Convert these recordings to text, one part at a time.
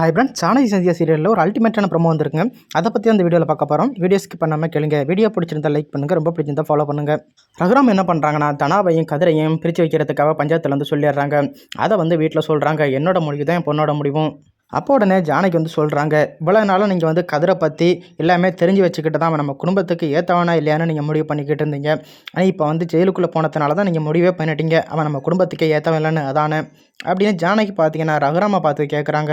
Hi friends சாணகி Sandhya சீரியலில் ஒரு அல்டிமேட்டான promo வந்திருக்குங்க. அதை பற்றி அந்த வீடியோவில் பார்க்க போகிறோம் வீடியோ ஸ்கிப் பண்ணாமல் கேளுங்க. வீடியோ பிடிச்சிருந்தா லைக் பண்ணுங்கள் ரொம்ப பிடிச்சிருந்தா ஃபாலோ பண்ணுங்கள் ரகுராம் என்ன பண்ணுறாங்கன்னா தனாவையும் கதிரையும் பிரித்து வைக்கிறதுக்காக பஞ்சாயத்தில் வந்து சொல்லிடுறாங்க. அதை வந்து வீட்டில் சொல்கிறாங்க என்னோட முடிவு தான் என் பொண்ணோட முடிவும். அப்போ உடனே ஜானகி வந்து சொல்கிறாங்க இவ்வளோ நாளும் நீங்கள் வந்து கதிரை பற்றி எல்லாமே தெரிஞ்சு வச்சுக்கிட்டு தான் அவன் நம்ம குடும்பத்துக்கு ஏற்றவனா இல்லையான்னு நீங்கள் முடிவு பண்ணிக்கிட்டு இருந்தீங்க. ஆனால் இப்போ வந்து ஜெயிலுக்குள்ளே போனதுனால தான் நீங்கள் முடிவே பண்ணிட்டீங்க. அவன் நம்ம குடும்பத்துக்கே ஏற்றவன் இல்லைன்னு அதானே? அப்படின்னு ஜானகி பார்த்தீங்கன்னா ரகுராமை பார்த்து கேட்குறாங்க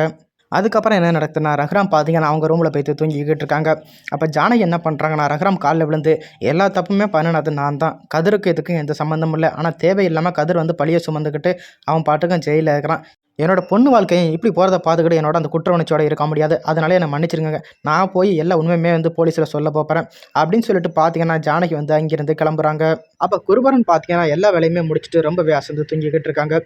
அதுக்கப்புறம் என்ன நடக்குதுன்னா ரகுராம் பார்த்தீங்கன்னா அவங்க ரூமில் போய்த்து தூங்கிக்கிட்டு இருக்காங்க. அப்போ ஜானகி என்ன பண்ணுறாங்கன்னா ரகுராம் காலில் விழுந்து எல்லா தப்புமே பண்ணினது நான் தான். கதிருக்கு இதுக்கும் எந்த சம்மந்தமும் இல்லை. ஆனால் தேவையில்லாமல் கதிர் வந்து பழியை சுமந்துக்கிட்டு அவன் பாட்டுக்கும் ஜெயிலில் இருக்கிறான். என்னோட பொண்ணு வாழ்க்கையும் இப்படி போகிறத பார்த்துக்கிட்டு என்னோட அந்த குற்ற உணர்ச்சியோட இருக்க முடியாது. அதனால என்னை மன்னிச்சிருங்க நான் போய் எல்லா உண்மையுமே வந்து போலீஸில் சொல்ல போகிறேன் அப்படின்னு சொல்லிட்டு பார்த்தீங்கன்னா ஜானகி வந்து அங்கேருந்து கிளம்புறாங்க. அப்போ குருபரன் பார்த்தீங்கன்னா எல்லா வேலையுமே முடிச்சுட்டு ரொம்பவே அசந்து தூங்கிக்கிட்டு இருக்காங்க.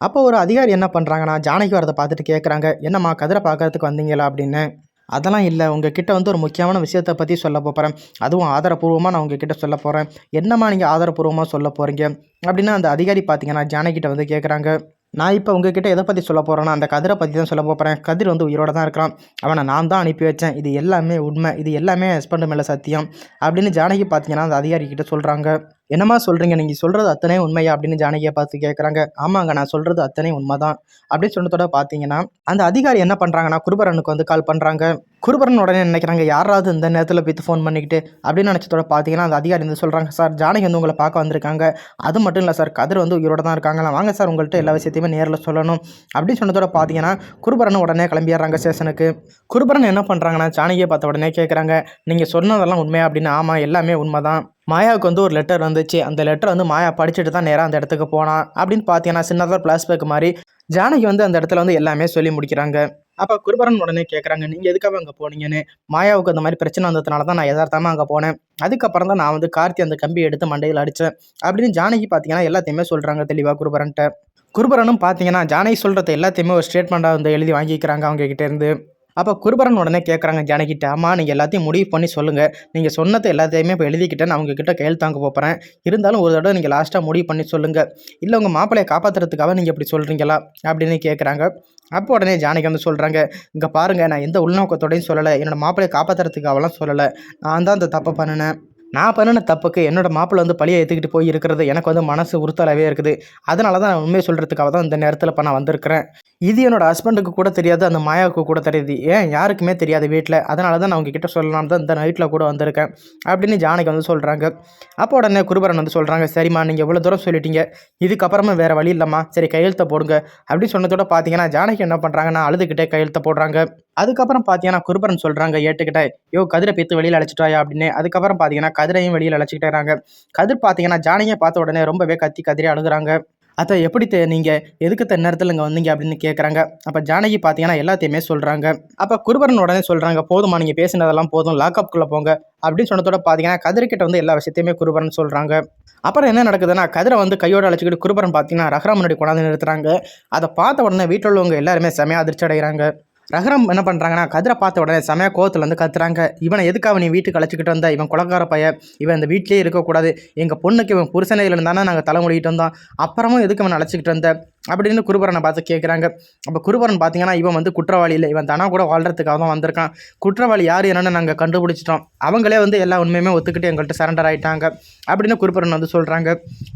அப்போ ஒரு அதிகாரி என்ன பண்ணுறாங்கன்னா ஜானகி வரதை பார்த்துட்டு கேட்குறாங்க என்னம்மா கதிரை பார்க்கறதுக்கு வந்தீங்களா? அப்படின்னு. அதெல்லாம் இல்லை உங்ககிட்ட வந்து ஒரு முக்கியமான விஷயத்தை பற்றி சொல்ல போகிறேன் அதுவும் ஆதாரப்பூர்வமாக நான் உங்ககிட்ட சொல்ல போகிறேன் என்னம்மா நீங்கள் ஆதாரப்பூர்வமாக சொல்ல போகிறீங்க அப்படின்னு அந்த அதிகாரி பார்த்தீங்கன்னா ஜானகிட்ட வந்து கேட்குறாங்க நான் இப்போ உங்ககிட்ட எதை பற்றி சொல்ல போகிறேன்னா அந்த கதிரை பற்றி தான் சொல்ல போகிறேன் கதிர் வந்து உயிரோட தான் இருக்கிறான். அவனை நான் தான் அனுப்பி வச்சேன். இது எல்லாமே உண்மை. இது எல்லாமே ஹஸ்பண்ட் மேலே சத்தியம். அப்படின்னு ஜானகி பார்த்தீங்கன்னா அந்த அதிகாரிக்கிட்ட சொல்கிறாங்க என்னம்மா சொல்கிறீங்க நீங்கள் சொல்கிறது அத்தனை உண்மையா? அப்படின்னு ஜானகியை பார்த்து கேட்குறாங்க ஆமாங்க நான் சொல்கிறது அத்தனை உண்மை தான் அப்படின்னு சொன்னதோட பார்த்தீங்கன்னா அந்த அதிகாரி என்ன பண்ணுறாங்கன்னா குருபரனுக்கு வந்து கால் பண்ணுறாங்க குருபரன் உடனே நினைக்கிறாங்க யாராவது இந்த நேரத்தில் போய் ஃபோன் பண்ணிக்கிட்டு அப்படின்னு நினச்சதோட பார்த்தீங்கன்னா அந்த அதிகாரி வந்து சொல்கிறாங்க சார் ஜானகி வந்து உங்களை பார்க்க வந்திருக்காங்க. அது மட்டும் இல்லை சார் கதிர் வந்து உயிரோட தான் இருக்காங்களா? வாங்க சார் உங்கள்கிட்ட எல்லா விஷயத்தையுமே நேரில் சொல்லணும். அப்படின்னு சொன்னதோட பார்த்தீங்கன்னா குருபரன் உடனே கிளம்பிடுறாங்க ஸ்டேஷனுக்கு. குருபரன் என்ன பண்ணுறாங்கன்னா ஜானகியை பார்த்த உடனே கேட்குறாங்க நீங்கள் சொன்னதெல்லாம் உண்மையா? அப்படின்னு ஆமாம் எல்லாமே உண்மை தான் மாயாவுக்கு வந்து ஒரு லெட்டர் வந்துச்சு. அந்த லெட்டர் வந்து மாயா படிச்சுட்டு தான் நேராக அந்த இடத்துக்கு போனான். அப்படின்னு பார்த்தீங்கன்னா சின்னதாக ஃப்ளாஷ்பேக் மாதிரி ஜானகி வந்து அந்த இடத்துல வந்து எல்லாமே சொல்லி முடிக்கிறாங்க. அப்போ குருபரன் உடனே கேட்குறாங்க நீங்கள் எதுக்காக அங்கே போனீங்கன்னு? மாயாவுக்கு அந்த மாதிரி பிரச்சனை வந்ததுனால தான் நான் எதார்த்தமாக அங்கே போனேன். அதுக்கப்புறம் தான் நான் வந்து கார்த்தி அந்த கம்பி எடுத்து மண்டையில் அடித்தேன் அப்படின்னு ஜானகி பார்த்தீங்கன்னா எல்லாத்தையுமே சொல்கிறாங்க தெளிவாக குருபரன்ட்ட. குருபரனும் பார்த்தீங்கன்னா ஜானகி சொல்கிறத எல்லாத்தையுமே ஒரு ஸ்டேட்மெண்ட்டாக வந்து எழுதி வாங்கிக்கிறாங்க அவங்க கிட்டேருந்து அப்போ குருபரன் உடனே கேட்குறாங்க ஜானகிட்ட அம்மா நீங்கள் எல்லாத்தையும் முடிவு பண்ணி சொல்லுங்கள் நீங்கள் சொன்னதை எல்லாத்தையுமே இப்போ எழுதிக்கிட்டேன். நான் உங்ககிட்ட கையெழுத்தாங்க போகிறேன் இருந்தாலும் ஒரு தடவை நீங்கள் லாஸ்ட்டாக முடிவு பண்ணி சொல்லுங்கள் இல்லை உங்கள் மாப்பிள்ளையை காப்பாற்றுறதுக்காக நீங்கள் இப்படி சொல்கிறீங்களா அப்படின்னு கேட்குறாங்க அப்போ உடனே ஜானகி வந்து சொல்கிறாங்க இங்கே பாருங்கள் நான் எந்த உள்நோக்கத்தோடையும் சொல்லலை. என்னோடய மாப்பிள்ளையை காப்பாற்றுறதுக்காகலாம் சொல்லலை. நான் தான் அந்த தப்பை பண்ணினேன். நான் பண்ணின தப்புக்கு என்னோடய மாப்பிள்ளை வந்து பழியை எடுத்துக்கிட்டு போய் இருக்கிறது எனக்கு வந்து மனசு உறுத்தலாகவே இருக்குது. அதனால தான் நான் உண்மையை சொல்கிறதுக்காக தான் இந்த நேரத்தில் இப்போ நான் வந்திருக்கிறேன். இது என்னோட ஹஸ்பண்டுக்கு கூட தெரியாது அந்த மாயாவுக்கு கூட தெரியுது. ஏன்? யாருக்குமே தெரியாது வீட்டில் அதனால தான் நான் உங்ககிட்ட சொல்லலாம் தான் இந்த நைட்டில் கூட வந்திருக்கேன். அப்படின்னு ஜானகி வந்து சொல்கிறாங்க அப்போ உடனே குருபரன் வந்து சொல்கிறாங்க சரிம்மா நீங்கள் இவ்வளோ தூரம் சொல்லிட்டீங்க. இதுக்கப்புறமா வேறு வழி இல்லைம்மா. சரி கையெழுத்த போடுங்க. அப்படின்னு சொன்னதோட பார்த்தீங்கன்னா ஜானகி என்ன பண்ணுறாங்கன்னா அழுதுகிட்டே கையெழுத்த போடுறாங்க. அதுக்கப்புறம் பார்த்தீங்கன்னா குருபரன் சொல்கிறாங்க ஏட்டுக்கிட்ட யோ கதிரை பேத்து வெளியில் அழைச்சிட்டாயா? அப்படின்னு. அதுக்கப்புறம் பார்த்தீங்கன்னா கதிரையும் வெளியில் அழைச்சிக்கிட்டே கதிர் பார்த்தீங்கன்னா ஜானகியை பார்த்த உடனே ரொம்பவே கத்தி கதிரை அழுகுறாங்க. அதை எப்படி தே நீங்கள் எதுக்கு தன் நேரத்தில் இங்கே வந்தீங்க அப்படின்னு கேட்குறாங்க அப்போ ஜானகி பார்த்தீங்கன்னா எல்லாத்தையுமே சொல்கிறாங்க அப்போ குருபரன் உடனே சொல்கிறாங்க போதுமா நீங்கள் பேசினதெல்லாம் போதும் லாக்அப்குள்ளே போங்க. அப்படின்னு சொன்னதோட பார்த்தீங்கன்னா கதிர்கிட்ட வந்து எல்லா விஷயத்தையுமே குருபரன் சொல்கிறாங்க அப்புறம் என்ன நடக்குதுன்னா கதிரை வந்து கையோட அழைச்சிக்கிட்டு குருபரன் பார்த்தீங்கன்னா ரஹ்ராம் முன்னாடி கொண்டாந்து நிறுத்துறாங்க. அதை பார்த்த உடனே வீட்டில் உள்ளவங்க எல்லாருமே செமையாக அதிர்ச்சி அடைகிறாங்க. ரகரம் என்ன பண்ணுறாங்கன்னா கதிரை பார்த்த உடனே செமையா கோவத்தில் வந்து கத்துறாங்க. இவனை எதுக்காக நீ வீட்டுக்கு அழைச்சிக்கிட்டு வந்தா? இவன் குலக்கார பைய. இவன் இந்த வீட்லேயே இருக்கக்கூடாது. எங்கள் பொண்ணுக்கு இவன் புருஷனே இல்லைன்னு நாங்கள் தலைமொழிகிட்டு வந்தோம். அப்புறமும் எதுக்கு அவன் அழைச்சிக்கிட்டு வந்த? அப்படின்னு குருபரனை பார்த்து கேட்குறாங்க அப்போ குருபரன் பார்த்தீங்கன்னா இவன் வந்து குற்றவாளி இல்லை. இவன் தானா கூட வாழ்கிறதுக்காக தான் வந்திருக்கான். குற்றவாளி யார் என்னென்னு நாங்கள் கண்டுபிடிச்சிட்டோம். அவங்களே வந்து எல்லா உண்மையுமே ஒத்துக்கிட்டு எங்கள்கிட்ட சரண்டர் ஆகிட்டாங்க அப்படின்னு குருபரன் வந்து சொல்கிறாங்க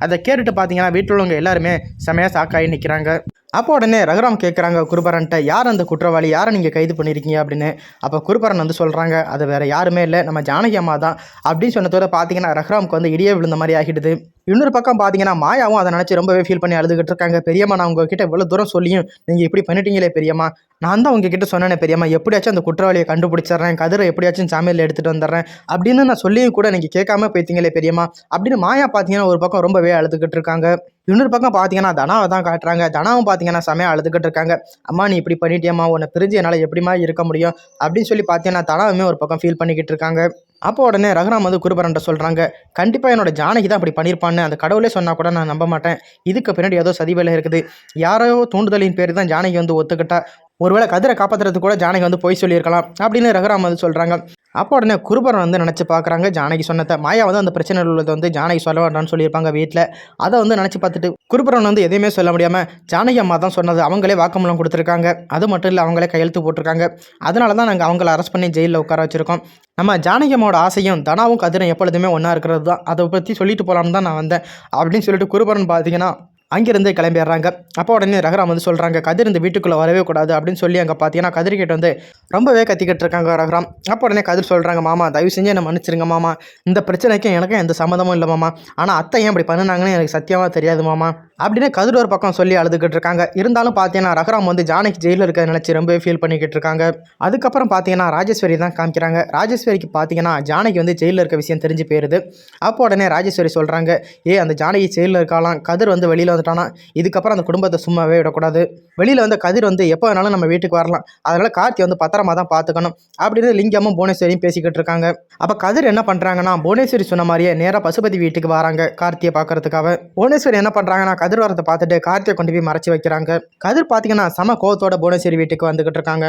அதை கேட்டுட்டு பார்த்தீங்கன்னா வீட்டில் உள்ளவங்க எல்லாருமே செமையாக சாக்காகி நிற்கிறாங்க அப்போ உடனே ரகுராம் கேட்குறாங்க குருபரன்ட்ட யார் அந்த குற்றவாளி? யாரை நீங்கள் கைது பண்ணியிருக்கீங்க அப்படின்னு. அப்போ குருபரன் வந்து சொல்கிறாங்க அது வேறு யாருமே இல்லை நம்ம ஜானகி அம்மா தான். அப்படின்னு சொன்னதோட பார்த்தீங்கன்னா ரகுராமுக்கு வந்து இடியே விழுந்த மாதிரி ஆகிடுது. இன்னொரு பக்கம் பார்த்தீங்கன்னா மாயாவும் அதை நினச்சி ரொம்பவே ஃபீல் பண்ணி அழுதுகிட்டு இருக்காங்க. பெரியம்மா நான் உங்ககிட்ட இவ்வளோ தூரம் சொல்லியும் நீங்கள் இப்படி பண்ணிட்டீங்களே பெரியம்மா? நான் தான் உங்ககிட்ட சொன்னேன் பெரியம்மா எப்படியாச்சும் அந்த குற்றவாளியை கண்டுபிடிச்சிட்றேன் கதிரை எப்படியாச்சும் சாமியில் எடுத்துகிட்டு வந்துடுறேன் அப்படின்னு நான் சொல்லியும் கூட நீங்கள் கேட்காம போய்த்தீங்களே பெரியம்மா அப்படின்னு மாயா பார்த்தீங்கன்னா ஒரு பக்கம் ரொம்பவே அழுதுகிட்டு இருக்காங்க. இன்னொரு பக்கம் பார்த்தீங்கன்னா தனாவை தான் காட்டுறாங்க. தனாவும் பார்த்தீங்கன்னா செமையாக அழுதுகிட்டு இருக்காங்க. அம்மா நீ இப்படி பண்ணிட்டியம்மா உன்னை பிரிஞ்சு என்னால் எப்படிமா இருக்க முடியும்? அப்படின்னு சொல்லி பார்த்தீங்கன்னா தனாவுமே ஒரு பக்கம் ஃபீல் பண்ணிக்கிட்டு இருக்காங்க. அப்போ உடனே ரகுராம் வந்து குருபரன்ட்ட சொல்கிறாங்க கண்டிப்பாக என்னோட ஜானகி தான் அப்படி பண்ணியிருப்பான்னு அந்த கடவுளே சொன்னால் கூட நான் நம்ப மாட்டேன். இதுக்கு பின்னாடி ஏதோ சதி வேலை இருக்குது. யாரோ தூண்டுதலின் பேர் தான் ஜானகி வந்து ஒத்துக்கிட்டா. ஒருவேளை கதிரை காப்பாற்றுறதுக்கு கூட ஜானகி வந்து போய் சொல்லியிருக்கலாம் அப்படின்னு ரகுராம் வந்து சொல்கிறாங்க அப்போ உடனே குருபரன் வந்து நினச்சி பார்க்குறாங்க ஜானகி சொன்னதை. மாயா வந்து அந்த பிரச்சனை உள்ளது வந்து ஜானகி சொல்ல வேண்டாம்னு சொல்லியிருப்பாங்க வீட்டில் அதை வந்து நினச்சி பார்த்துட்டு குருபரன் வந்து எதையுமே சொல்ல முடியாமல் ஜானகி அம்மா தான் சொன்னது. அவங்களே வாக்குமூலம் கொடுத்துருக்காங்க. அது மட்டும் இல்லை அவங்களே கையெழுத்து போட்டிருக்காங்க. அதனால தான் நாங்கள் அவங்கள அரெஸ்ட் பண்ணி ஜெயிலில் உட்கார வச்சுருக்கோம். நம்ம ஜானகி அம்மாவோட ஆசையும் தனாவும் கதிரும் எப்பொழுதுமே ஒன்றா இருக்கிறது தான். அதை பற்றி சொல்லிட்டு போகலான்னு தான் நான் வந்தேன். அப்படின்னு சொல்லிட்டு குருபரன் பார்த்தீங்கன்னா அங்கேருந்து கிளம்பிடுறாங்க. அப்போ உடனே ரகுராம் வந்து சொல்கிறாங்க கதிர் இந்த வீட்டுக்குள்ளே வரவே கூடாது அப்படின்னு சொல்லி அங்கே பார்த்தீங்கன்னா கதிர்கிட்ட வந்து ரொம்பவே கத்திக்கிட்டு இருக்காங்க ரகுராம். அப்போ உடனே கதிர் சொல்கிறாங்க மாமா தயவு செஞ்சு என்ன மன்னிச்சிருங்க மாமா. இந்த பிரச்சனைக்கும் எனக்கும் எந்த சம்மந்தமும் இல்லை மாமா. ஆனால் அத்தை ஏன் இப்படி பண்ணுனாங்கன்னு எனக்கு சத்தியமாக தெரியாது மாமா. அப்படின்னு கதிர் ஒரு பக்கம் சொல்லி அழுதுகிட்டு இருக்காங்க. இருந்தாலும் பார்த்தீங்கன்னா ரகுராம் வந்து ஜானகி ஜெயிலில் இருக்க நினச்சி ரொம்பவே ஃபீல் பண்ணிக்கிட்டு இருக்காங்க. அதுக்கப்புறம் பார்த்தீங்கன்னா ராஜேஸ்வரி தான் காமிக்கிறாங்க. ராஜேஸ்வரிக்கு பார்த்தீங்கன்னா ஜானகி வந்து ஜெயிலில் இருக்க விஷயம் தெரிஞ்சு போயிருது. அப்போ உடனே ராஜேஸ்வரி சொல்கிறாங்க ஏ அந்த ஜானகி ஜெயிலில் இருக்காலாம் கதிர் வந்து வெளியில் வந்துட்டானா. இதுக்கப்புறம் அந்த குடும்பத்தை சும்மாவே விடக்கூடாது. வெளியில் வந்து கதிர் வந்து எப்போ வேணாலும் நம்ம வீட்டுக்கு வரலாம். அதனால் கார்த்தி வந்து பத்திரமா தான் பார்த்துக்கணும் அப்படின்னு லிங்கமும் புவனேஸ்வரியும் பேசிக்கிட்டு இருக்காங்க. அப்போ கதிர் என்ன பண்ணுறாங்கன்னா புவனேஸ்வரி சொன்ன மாதிரியே நேராக பசுபதி வீட்டுக்கு வராங்க கார்த்தியை பார்க்கறதுக்காக புவனேஸ்வரி என்ன பண்ணுறாங்கன்னா கதிர் வரத்தை பார்த்துட்டு கார்த்தியை கொண்டு போய் மறைச்சி வைக்கிறாங்க. கதிர் பார்த்தீங்கன்னா சம கோவத்தோட புவனேஸ்வரி வீட்டுக்கு வந்துகிட்டு இருக்காங்க.